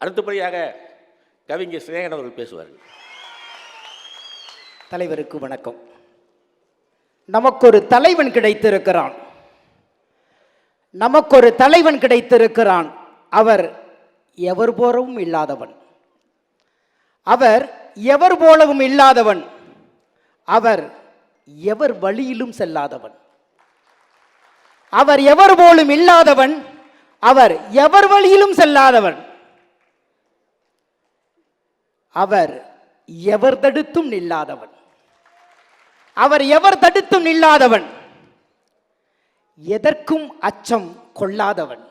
அடுத்தபடியாக கவிஞர் சிநேகன் அவர்கள் பேசுவார்கள். தலைவருக்கு வணக்கம். நமக்கு ஒரு தலைவன் கிடைத்திருக்கிறான். நமக்கு ஒரு தலைவன் கிடைத்திருக்கிறான். அவர் எவர் போலவும் இல்லாதவன். அவர் எவர் போலவும் இல்லாதவன். அவர் எவர் வழியிலும் செல்லாதவன். அவர் எவர் போலும் இல்லாதவன். அவர் எவர் வழியிலும் செல்லாதவன். அவர் எவர் தடுத்தும் நில்லாதவன். அவர் எவர் தடுத்தும் நில்லாதவன். எதற்கும் அச்சம் கொள்ளாதவன்.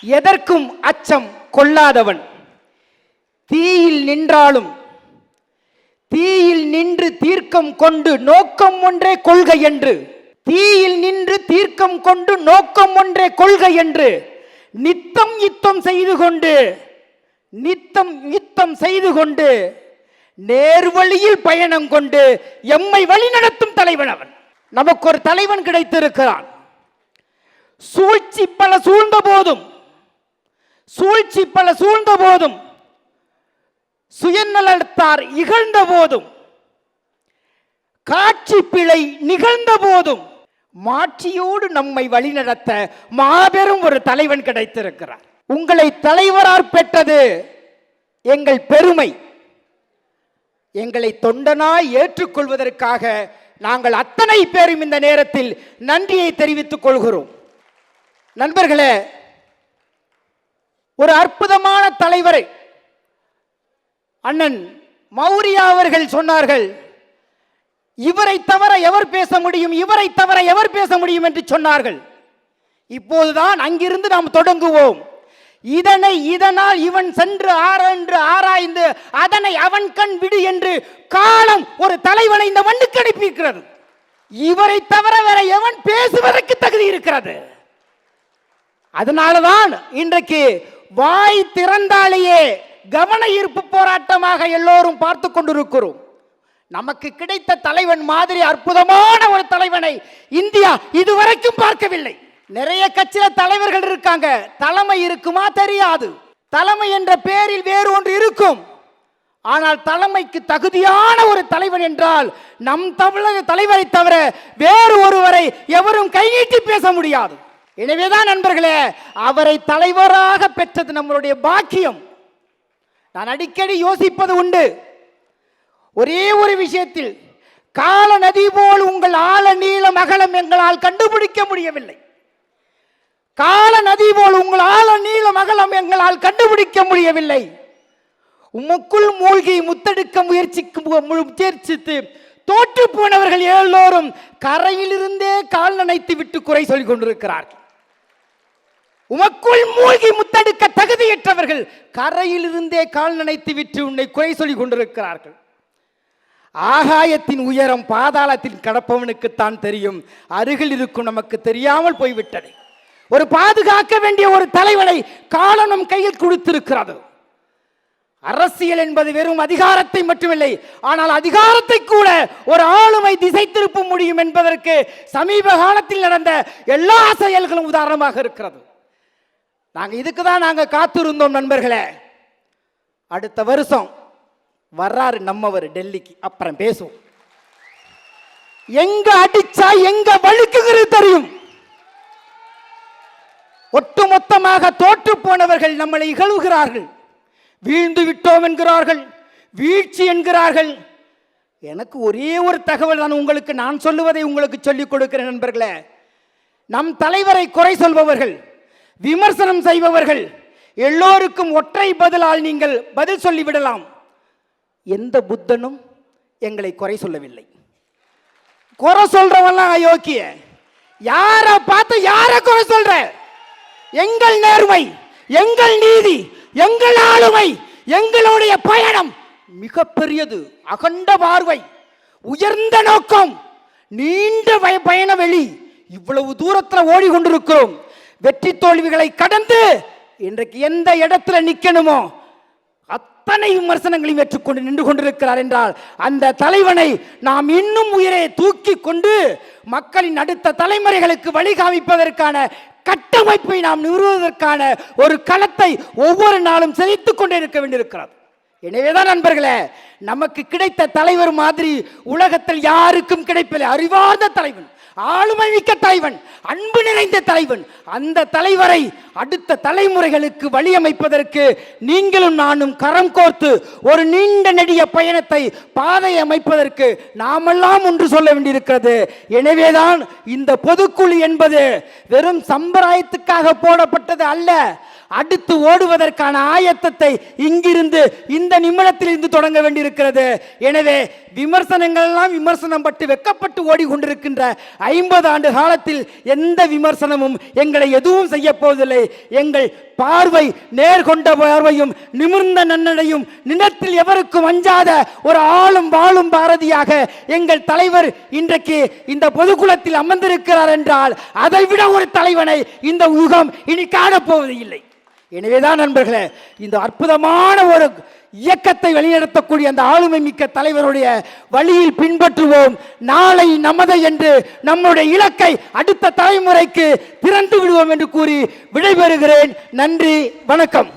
எதற்கும் அச்சம் கொள்ளாதவன். தீயில் நின்றாலும் தீயில் நின்று தீர்க்கம் கொண்டு நோக்கம் ஒன்றே கொள்கை என்று தீயில் நின்று தீர்க்கம் கொண்டு நோக்கம் ஒன்றே கொள்கை என்று நித்தம் யுத்தம் செய்து கொண்டு நித்தம் யுத்தம் செய்து கொண்டு நேர்வழியில் பயணம் கொண்டு எம்மை வழிநடத்தும் தலைவன் அவன். நமக்கு ஒரு தலைவன் கிடைத்திருக்கிறான். சூழ்ச்சி பல சூழ்ந்த போதும் சூழ்ச்சி பல சூழ்ந்த போதும் சுயநலத்தார் இகழ்ந்த போதும் காட்சி பிழை நிகழ்ந்த போதும் மாட்சியோடு நம்மை வழிநடத்த மாபெரும் ஒரு தலைவன் கிடைத்திருக்கிறார் உங்களை தலைவரார் பெற்றது எங்கள் பெருமை. எங்களை தொண்டனாய் ஏற்றுக்கொள்வதற்காக நாங்கள் அத்தனை பேரும் இந்த நேரத்தில் நன்றியை தெரிவித்துக் கொள்கிறோம். நண்பர்களே ஒரு அற்புதமான தலைவரை அண்ணன் மௌரியா அவர்கள் சொன்னார்கள். இவரை தவிர எவர் பேச முடியும் இவரை தவிர எவர் பேச முடியும் என்று சொன்னார்கள். இப்போதுதான் அங்கிருந்து நாம் தொடங்குவோம். இதனை இதனால் இவன் சென்று ஆராய்ந்து ஆராய்ந்து அதனை அவன் கண் விடு என்று காலம் ஒரு தலைவனை இந்த மண்ணுக்கு அனுப்பியிருக்கிறது. இவரை தவிர வேற எவன் பேசுவதற்கு தகுதி இருக்கிறது? அதனாலதான் இன்றைக்கு வாய் திறந்தாலேயே கவன ஈர்ப்பு போராட்டமாக எல்லோரும் பார்த்து கொண்டிருக்கிறோம். நமக்கு கிடைத்த தலைவன் மாதிரி அற்புதமான ஒரு தலைவனை இந்தியா இதுவரைக்கும் பார்க்கவில்லை. நிறைய கட்சியில தலைவர்கள் இருக்காங்க. தலைமை இருக்குமா தெரியாது. தலைமை என்ற பேரில் வேறு ஒன்று இருக்கும். ஆனால் தலைமைக்கு தகுதியான ஒரு தலைவன் என்றால் நம் தமிழக தலைவரை தவிர வேறு ஒருவரை எவரும் கைநீட்டி பேச முடியாது. எனவேதான் நண்பர்களே அவரை தலைவராக பெற்றது நம்மளுடைய பாக்கியம். நான் அடிக்கடி யோசிப்பது உண்டு. ஒரே ஒரு விஷயத்தில் கால நதி போல் உங்கள் ஆழ நீளம் அகலம் எங்களால் கண்டுபிடிக்க முடியவில்லை. கால நதி போல் உங்கள் ஆழ நீளம் அகலம் எங்களால் கண்டுபிடிக்க முடியவில்லை. உமக்குள் மூழ்கி முத்தெடுக்க முயற்சிக்கும் முயற்சித்து தோற்று போனவர்கள் எல்லோரும் கரையிலிருந்தே கால் நனைத்து விட்டு குறை சொல்லிக் கொண்டிருக்கிறார்கள். உமக்குள் மூழ்கி முத்தெடுக்க தகுதியற்றவர்கள் கரையிலிருந்தே கால் நனைத்து விட்டு உன்னை குறை சொல்லிக் கொண்டிருக்கிறார்கள். ஆகாயத்தின் உயரம் பாதாளத்தில் கடப்பவனுக்குத்தான் தெரியும். அருகில் இருக்கும் நமக்கு தெரியாமல் போய்விட்டது. ஒரு பாதுகாக்க வேண்டிய ஒரு தலைவனை காலனும் கையில் கொடுத்திருக்கிறது. அரசியல் என்பது வெறும் அதிகாரத்தை மட்டுமில்லை ஆனால் அதிகாரத்தை கூட ஒரு ஆளுமை திசை திருப்ப முடியும் என்பதற்கு சமீப காலத்தில் நடந்த எல்லா செயல்களும் உதாரணமாக இருக்கிறது. நாங்கள் இதுக்கு தான் நாங்கள் காத்திருந்தோம் நண்பர்களே. அடுத்த வருஷம் வர்றாரு நம்மவர் டெல்லிக்கு அப்புறம் பேசுவோம். எங்க அடிச்சா எங்க வழுக்குகிறது தெரியும். ஒட்டுமொத்தமாக தோற்று போனவர்கள் நம்மளை இகழ்கிறார்கள் வீழ்ந்து விட்டோம் என்கிறார்கள். வீழ்ச்சி என்கிறார்கள். எனக்கு ஒரே ஒரு தகவல் தான் உங்களுக்கு நான் சொல்லுவதை உங்களுக்கு சொல்லிக் கொடுக்கிறேன் நண்பர்களே. நம் தலைவரை குறை சொல்பவர்கள் விமர்சனம் செய்பவர்கள் எல்லோருக்கும் ஒற்றை பதிலால் நீங்கள் பதில் சொல்லிவிடலாம். எந்த புத்தனும் எங்களை குறை சொல்லவில்லை. குறை சொல்றவன்லாம் அயோக்கிய. யாரை பார்த்து யாரை குறை சொல்ற? எங்கள் நேர்மை எங்கள் நீதி எங்கள் ஆளுமை எங்களுடைய பயணம் மிகப்பெரியது அகண்ட பார்வை உயர்ந்த நோக்கம் நீண்ட பயண வெளி. இவ்வளவு தூரத்தில் ஓடிக்கொண்டிருக்கிறோம். வெற்றி தோல்விகளை கடந்து இன்றைக்கு எந்த இடத்துல நிற்கணுமோ அத்தனை விமர்சனங்களையும் ஏற்றுக்கொண்டு நின்று கொண்டிருக்கிறார் என்றால் அந்த தலைவனை நாம் இன்னும் உயிரை தூக்கி கொண்டு மக்களின் அடுத்த தலைமுறைகளுக்கு வழிகாமிப்பதற்கான கட்டமைப்பை நாம் நிறுவுவதற்கான ஒரு களத்தை ஒவ்வொரு நாளும் செழித்துக் கொண்டே இருக்க வேண்டியிருக்கிறது. எனவேதான் நண்பர்களே நமக்கு கிடைத்த தலைவர் மாதிரி உலகத்தில் யாருக்கும் கிடைப்பதில்லை. அறிவார்ந்த தலைவன் ஆளுமை மிக்க தலைவன் அன்பு நிறைந்த தலைவன். அந்த தலைவரை அடுத்த தலைமுறைகளுக்கு வழியமைப்பதற்கு நீங்களும் நானும் கரம் கோர்த்து ஒரு நீண்ட நெடிய பயணத்தை பாதை அமைப்பதற்கு நாமெல்லாம் ஒன்று சொல்ல வேண்டியிருக்கிறது. எனவேதான் இந்த பொதுக்குழு என்பது வெறும் சம்பிரதாயத்துக்காக போடப்பட்டது அல்ல. அடுத்து ஓடுவதற்கான ஆயத்தத்தை இங்கிருந்து இந்த நிமிடத்தில் இருந்து தொடங்க வேண்டியிருக்கிறது. எனவே விமர்சனங்கள் எல்லாம் விமர்சனம் பட்டு வெக்கப்பட்டு ஓடிக்கொண்டிருக்கின்ற ஐம்பது ஆண்டு காலத்தில் எந்த விமர்சனமும் எங்களை எதுவும் செய்ய போவதில்லை. எங்கள் பார்வை நேர்கொண்ட பார்வையும் நிமிர்ந்த நன்னடையும் நிலத்தில் எவருக்கும் அஞ்சாத ஒரு ஆளும் வாழும் பாரதியாக எங்கள் தலைவர் இன்றைக்கு இந்த பொதுக்குளத்தில் அமர்ந்திருக்கிறார் என்றால் அதைவிட ஒரு தலைவனை இந்த யுகம் இனி காணப்போவது இல்லை எனவேதான் நண்பர்களே இந்த அற்புதமான ஒரு இயக்கத்தை வழிநடத்தக்கூடிய அந்த ஆளுமை மிக்க தலைவருடைய வழியில் பின்பற்றுவோம். நாளை நமது என்று நம்முடைய இலக்கை அடுத்த தலைமுறைக்கு திறந்து விடுவோம் என்று கூறி விடைபெறுகிறேன். நன்றி வணக்கம்.